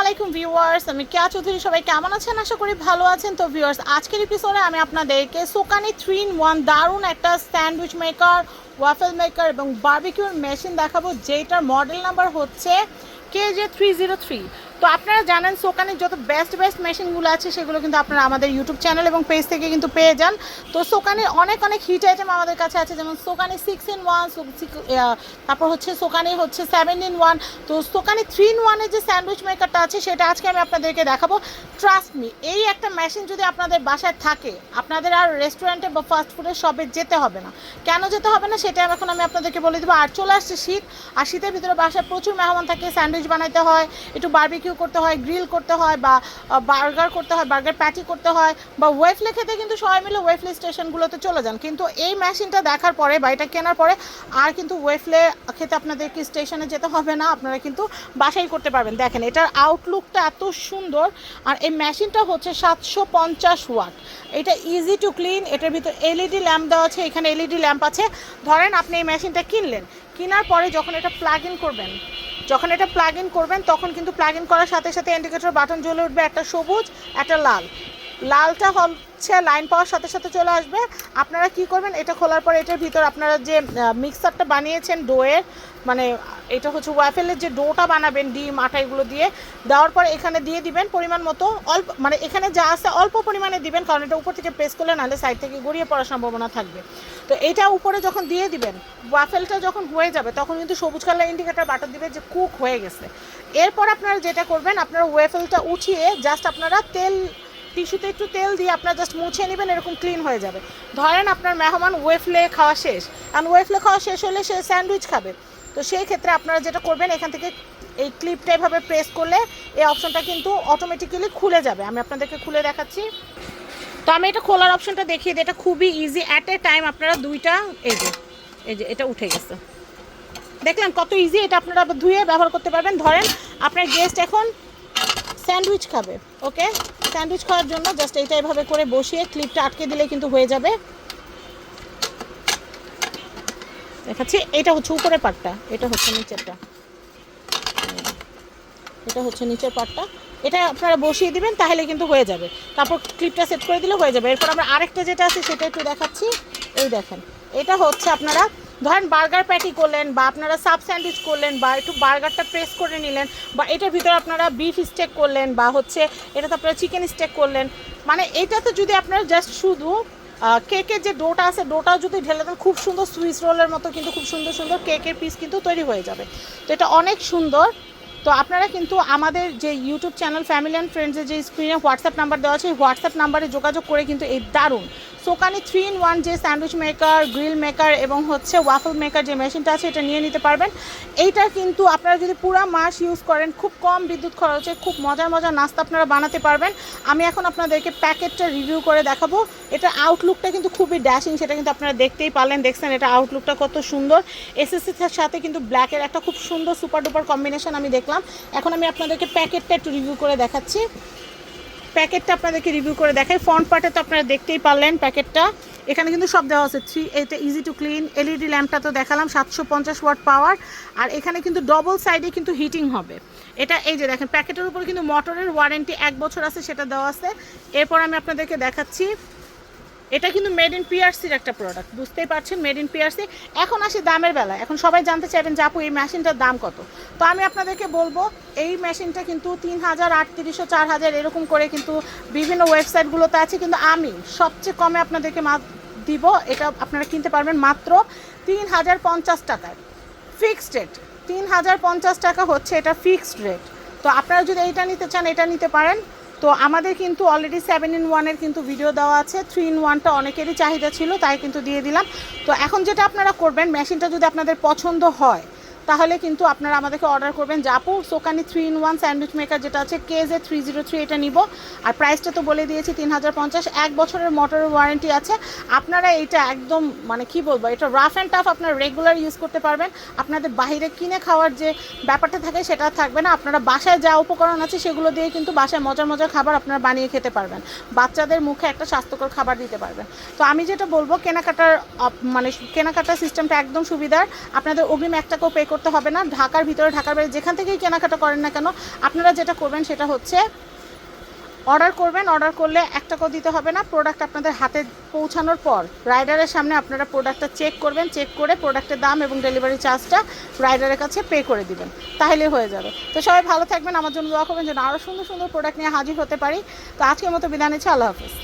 আলাইকুম ভিউয়ার্স, আমি কেয়া চৌধুরী, সবাই কেমন আছেন? আশা করি ভালো আছেন। তো ভিউয়ার্স, আজকের এপিসোডে আমি আপনাদেরকে সোকানি থ্রি ইন ওয়ান দারুণ একটা স্যান্ডউইচ মেকার ওয়াফেল মেকার এবং বার্বিকিউর মেশিন দেখাবো যেটার মডেল নাম্বার হচ্ছে K J three zero three তো আপনারা জানেন সোকানির যত বেস্ট বেস্ট মেশিনগুলো আছে, সেগুলো কিন্তু আপনারা আমাদের ইউটিউব চ্যানেল এবং পেজ থেকে কিন্তু পেয়ে যান। তো সোকানির অনেক অনেক হিট আইটেম আমাদের কাছে আছে, যেমন সোকানি সিক্স ইন ওয়ান তারপর হচ্ছে সোকানি হচ্ছে সেভেন ইন ওয়ান তো সোকানি থ্রি ইন ওয়ানের যে স্যান্ডউইচ মেকারটা আছে, সেটা আজকে আমি আপনাদেরকে দেখাবো। ট্রাস্ট মি এই একটা মেশিন যদি আপনাদের বাসায় থাকে, আপনাদের আর রেস্টুরেন্টে বা ফাস্ট ফুডের শপে যেতে হবে না। কেন যেতে হবে না সেটা এখন আমি আপনাদেরকে বলে দেবো। আর চলে আসছে শীত, আর শীতের ভিতরে বাসায় প্রচুর মেহমান থাকে স্যান্ডউইচ বানাইতে হয়, একটু বারবিকিউ করতে হয় গ্রিল করতে হয় বা বার্গার করতে হয় বার্গার প্যাটি করতে হয় বা ওয়েফলে খেতে কিন্তু সবাই মিলে ওয়েফলে স্টেশনগুলোতে চলে যান। কিন্তু এই মেশিনটা দেখার পরে বা এটা কেনার পরে আর কিন্তু ওয়েফলে খেতে আপনাদেরকে স্টেশনে যেতে হবে না। আপনারা কিন্তু বাসাই করতে পারবেন। দেখেন, এটার আউটলুকটা এত সুন্দর আর এই মেশিনটা হচ্ছে সাতশো পঞ্চাশ ওয়াট এটা ইজি টু ক্লিন এটার ভিতর এলইডি ল্যাম্প দেওয়া আছে, এখানে এলইডি ল্যাম্প আছে। ধরেন আপনি এই মেশিনটা কিনলেন। কেনার পরে যখন এটা প্লাগ ইন করবেন যখন এটা প্লাগ ইন করবেন, তখন কিন্তু প্লাগ ইন করার সাথে সাথে ইন্ডিকেটর বাটন জ্বলে উঠবে একটা সবুজ, একটা লাল। লালটা হচ্ছে লাইন পাওয়ার সাথে সাথে চলে আসবে। আপনারা কি করবেন, এটা খোলার পর এটার ভিতর আপনারা যে মিক্সারটা বানিয়েছেন ডোয়ের মানে এটা হচ্ছে ওয়াফেলের যে ডোটা বানাবেন, ডিম, আটা, এগুলো দিয়ে, দেওয়ার পর এখানে দিয়ে দিবেন পরিমাণ মতো অল্প মানে এখানে যা আছে অল্প পরিমাণে দিবেন, কারণ এটা উপর থেকে প্রেস করলে নাহলে সাইড থেকে গড়িয়ে পড়ার সম্ভাবনা থাকবে। তো এটা উপরে যখন দিয়ে দিবেন ওয়াফেলটা যখন হয়ে যাবে, তখন কিন্তু সবুজ কালার ইন্ডিকেটার বাটন দিবে যে কুক হয়ে গেছে। এরপর আপনারা যেটা করবেন, আপনারা ওয়েফেলটা উঠিয়ে জাস্ট আপনারা তেল টিস্যুতে একটু তেল দিয়ে আপনার জাস্ট মুছে নেবেন, এরকম ক্লিন হয়ে যাবে। ধরেন আপনার মেহমান ওয়েফলে খাওয়া শেষ। কারণ ওয়েফলে খাওয়া শেষ হলে সে স্যান্ডউইচ খাবে। তো সেই ক্ষেত্রে আপনারা যেটা করবেন, এখান থেকে এই ক্লিপটা এভাবে প্রেস করলে এই অপশনটা কিন্তু অটোমেটিক্যালি খুলে যাবে। আমি আপনাদেরকে খুলে দেখাচ্ছি। তো আমি এটা খোলার অপশনটা দেখিয়ে দিই। এটা খুবই ইজি অ্যাট এ টাইম আপনারা দুইটা, এই যে এই যে, এটা উঠে গেছে। দেখলেন কত ইজি এটা আপনারা ধুয়ে ব্যবহার করতে পারবেন। ধরেন আপনার গেস্ট এখন স্যান্ডউইচ খাবে ওকে স্যান্ডউইচ খাওয়ার জন্য জাস্ট এইটা এভাবে করে বসিয়ে ক্লিপটা আটকে দিলে কিন্তু হয়ে যাবে। দেখাচ্ছি, এটা হচ্ছে উপরের পাটটা, এটা হচ্ছে নিচেরটা। এটা হচ্ছে নিচের পাটটা। এটা আপনারা বসিয়ে দিবেন, তাহলে কিন্তু হয়ে যাবে। তারপর ক্লিপটা সেট করে দিলে হয়ে যাবে। এরপর আমরা আরেকটা যেটা আছে সেটা একটু দেখাচ্ছি। এই দেখেন, এটা হচ্ছে আপনারা ধরেন বার্গার প্যাটি করলেন বা আপনারা সাব স্যান্ডউইচ করলেন বা একটু বার্গারটা প্রেস করে নিলেন বা এটার ভিতরে আপনারা বিফ স্টেক করলেন বা হচ্ছে এটাতে আপনারা চিকেন স্টেক করলেন মানে এটাতে যদি আপনারা জাস্ট শুধু কেকের যে ডোটা আছে, ডোটাও যদি ঢেলে দেন, খুব সুন্দর সুইস রোলের মতো কিন্তু খুব সুন্দর সুন্দর কেকের পিস কিন্তু তৈরি হয়ে যাবে। তো এটা অনেক সুন্দর। তো আপনারা কিন্তু আমাদের যে ইউটিউব চ্যানেল ফ্যামিলি অ্যান্ড ফ্রেন্ডসের যে স্ক্রিনে হোয়াটসঅ্যাপ নাম্বার দেওয়া আছে হোয়াটসঅ্যাপ নাম্বারে যোগাযোগ করে কিন্তু এই দারুণ। সোকানি থ্রি ইন ওয়ান যে স্যান্ডউইচ মেকার, গ্রিল মেকার এবং হচ্ছে ওয়াফল মেকার যে মেশিনটা আছে, এটা নিয়ে নিতে পারবেন। এইটা কিন্তু আপনারা যদি পুরো মাস ইউজ করেন, খুব কম বিদ্যুৎ খরচে, খুব মজার মজার নাস্তা আপনারা বানাতে পারবেন। আমি এখন আপনাদেরকে প্যাকেটটা রিভিউ করে দেখাবো। এটা আউটলুকটা কিন্তু খুবই ড্যাশিং সেটা কিন্তু আপনারা দেখতেই পারলেন। দেখছেন এটা আউটলুকটা কত সুন্দর। এসএসসির সাথে কিন্তু ব্ল্যাকের একটা খুব সুন্দর সুপার ডুপার কম্বিনেশন আমি দেখলাম। এখন আমি আপনাদেরকে প্যাকেটটা একটু রিভিউ করে দেখাচ্ছি। প্যাকেটটা আপনাদেরকে রিভিউ করে দেখাই। ফ্রন্ট পার্টে তো আপনারা দেখতেই পারলেন প্যাকেটটা। এখানে কিন্তু সব দেওয়া আছে। থ্রি, এটা ইজি টু ক্লিন এলইডি ল্যাম্পটা তো দেখালাম, সাতশো পঞ্চাশ ওয়াট পাওয়ার। আর এখানে কিন্তু ডবল সাইডে কিন্তু হিটিং হবে। এটা এই যে দেখেন, প্যাকেটের উপর কিন্তু মোটরের ওয়ারেন্টি এক বছর আছে, সেটা দেওয়া আছে। এরপর আমি আপনাদেরকে দেখাচ্ছি। এটা কিন্তু মেড ইন পিআরসির একটা প্রোডাক্ট বুঝতেই পারছেন? মেড ইন পিআরসি এখন আসি দামের বেলা এখন সবাই জানতে চাইবেন যে আপু, এই মেশিনটার দাম কত? তো আমি আপনাদেরকে বলব, এই মেশিনটা কিন্তু তিন হাজার, আটত্রিশশো, চার হাজার এরকম করে কিন্তু বিভিন্ন ওয়েবসাইটগুলোতে আছে। কিন্তু আমি সবচেয়ে কমে আপনাদেরকে মা দিব, এটা আপনারা কিনতে পারবেন মাত্র তিন হাজার পঞ্চাশ টাকায়। ফিক্সড রেট তিন হাজার পঞ্চাশ টাকা হচ্ছে এটা ফিক্সড রেট তো আপনারা যদি এইটা নিতে চান, এটা নিতে পারেন। তো আমাদের কিন্তু অলরেডি সেভেন ইন ওয়ানের কিন্তু ভিডিও দেওয়া আছে। থ্রি ইন ওয়ানটা অনেকেরই চাহিদা ছিল, তাই কিন্তু দিয়ে দিলাম। তো এখন যেটা আপনারা করবেন মেশিনটা যদি আপনাদের পছন্দ হয় তাহলে কিন্তু আপনারা আমাদেরকে অর্ডার করবেন। জাপু Sokany three in one sandwich maker যেটা আছে কেজে থ্রি জিরো থ্রি এটা নিব। আর প্রাইসটা তো বলে দিয়েছি তিন হাজার পঞ্চাশ। এক বছরের মোটরের ওয়ারেন্টি আছে। আপনারা এইটা একদম মানে কি বলব, এটা রাফ অ্যান্ড টাফ আপনারা রেগুলার ইউজ করতে পারবেন। আপনাদের বাইরে কিনে খাওয়ার যে ব্যাপারটা থাকে সেটা থাকবে না। আপনারা বাসায় যা উপকরণ আছে সেগুলো দিয়ে কিন্তু বাসায় মজার মজার খাবার আপনারা বানিয়ে খেতে পারবেন। বাচ্চাদের মুখে একটা স্বাস্থ্যকর খাবার দিতে পারবেন। তো আমি যেটা বলব, কেনাকাটার মানে কেনাকাটার সিস্টেমটা একদম সুবিধার। আপনাদের অগ্রিম এক টাকাও পে করতে করতে হবে না। ঢাকার ভিতরে, ঢাকার বাইরে যেখান থেকেই কেনাকাটা করেন না কেন, আপনারা যেটা করবেন সেটা হচ্ছে অর্ডার করবেন। অর্ডার করলে এক টাকাও দিতে হবে না। প্রোডাক্ট আপনাদের হাতে পৌঁছানোর পর রাইডারের সামনে আপনারা প্রোডাক্টটা চেক করবেন। চেক করে প্রোডাক্টের দাম এবং ডেলিভারি চার্জটা রাইডারের কাছে পে করে দিবেন। তাহলে হয়ে যাবে। তো সবাই ভালো থাকবেন। আমার জন্য দোয়া করবেন যেন আরও সুন্দর সুন্দর প্রোডাক্ট নিয়ে হাজির হতে পারি। তো আজকের মতো বিদায় নিচ্ছি। আল্লাহ হাফিজ।